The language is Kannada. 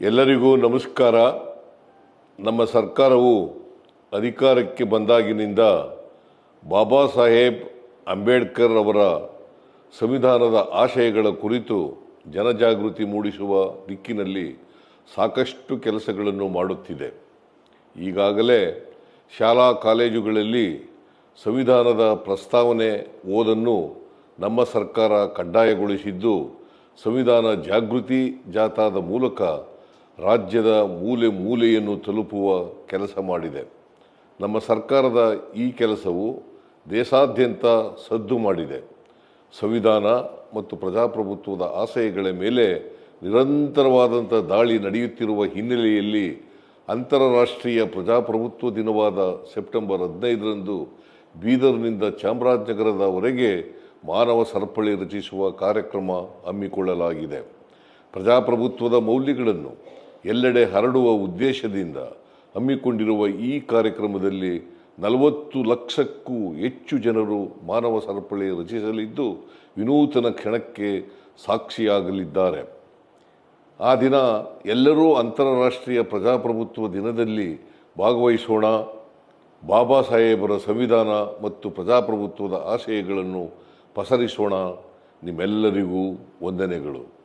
ಎಲ್ಲರಿಗೂ ನಮಸ್ಕಾರ. ನಮ್ಮ ಸರ್ಕಾರವು ಅಧಿಕಾರಕ್ಕೆ ಬಂದಾಗಿನಿಂದ ಬಾಬಾ ಸಾಹೇಬ್ ಅಂಬೇಡ್ಕರ್ ಅವರ ಸಂವಿಧಾನದ ಆಶಯಗಳ ಕುರಿತು ಜನಜಾಗೃತಿ ಮೂಡಿಸುವ ದಿಕ್ಕಿನಲ್ಲಿ ಸಾಕಷ್ಟು ಕೆಲಸಗಳನ್ನು ಮಾಡುತ್ತಿದೆ. ಈಗಾಗಲೇ ಶಾಲಾ ಕಾಲೇಜುಗಳಲ್ಲಿ ಸಂವಿಧಾನದ ಪ್ರಸ್ತಾವನೆ ಓದನ್ನು ನಮ್ಮ ಸರ್ಕಾರ ಕಡ್ಡಾಯಗೊಳಿಸಿದ್ದು, ಸಂವಿಧಾನ ಜಾಗೃತಿ ಜಾಥಾದ ಮೂಲಕ ರಾಜ್ಯದ ಮೂಲೆ ಮೂಲೆಯನ್ನು ತಲುಪುವ ಕೆಲಸ ಮಾಡಿದೆ. ನಮ್ಮ ಸರ್ಕಾರದ ಈ ಕೆಲಸವು ದೇಶಾದ್ಯಂತ ಸದ್ದು ಮಾಡಿದೆ. ಸಂವಿಧಾನ ಮತ್ತು ಪ್ರಜಾಪ್ರಭುತ್ವದ ಆಶಯಗಳ ಮೇಲೆ ನಿರಂತರವಾದಂಥ ದಾಳಿ ನಡೆಯುತ್ತಿರುವ ಹಿನ್ನೆಲೆಯಲ್ಲಿ ಅಂತಾರಾಷ್ಟ್ರೀಯ ಪ್ರಜಾಪ್ರಭುತ್ವ ದಿನವಾದ ಸೆಪ್ಟೆಂಬರ್ ಹದಿನೈದರಂದು ಬೀದರ್ನಿಂದ ಚಾಮರಾಜನಗರದವರೆಗೆ ಮಾನವ ಸರಪಳಿ ರಚಿಸುವ ಕಾರ್ಯಕ್ರಮ ಹಮ್ಮಿಕೊಳ್ಳಲಾಗಿದೆ. ಪ್ರಜಾಪ್ರಭುತ್ವದ ಮೌಲ್ಯಗಳನ್ನು ಎಲ್ಲೆಡೆ ಹರಡುವ ಉದ್ದೇಶದಿಂದ ಹಮ್ಮಿಕೊಂಡಿರುವ ಈ ಕಾರ್ಯಕ್ರಮದಲ್ಲಿ ನಲವತ್ತು ಲಕ್ಷಕ್ಕೂ ಹೆಚ್ಚು ಜನರು ಮಾನವ ಸರಪಳಿ ರಚಿಸಲಿದ್ದು ವಿನೂತನ ಕ್ಷಣಕ್ಕೆ ಸಾಕ್ಷಿಯಾಗಲಿದ್ದಾರೆ. ಆ ದಿನ ಎಲ್ಲರೂ ಅಂತಾರಾಷ್ಟ್ರೀಯ ಪ್ರಜಾಪ್ರಭುತ್ವ ದಿನದಲ್ಲಿ ಭಾಗವಹಿಸೋಣ. ಬಾಬಾ ಸಾಹೇಬರ ಸಂವಿಧಾನ ಮತ್ತು ಪ್ರಜಾಪ್ರಭುತ್ವದ ಆಶಯಗಳನ್ನು ಪಸರಿಸೋಣ. ನಿಮ್ಮೆಲ್ಲರಿಗೂ ವಂದನೆಗಳು.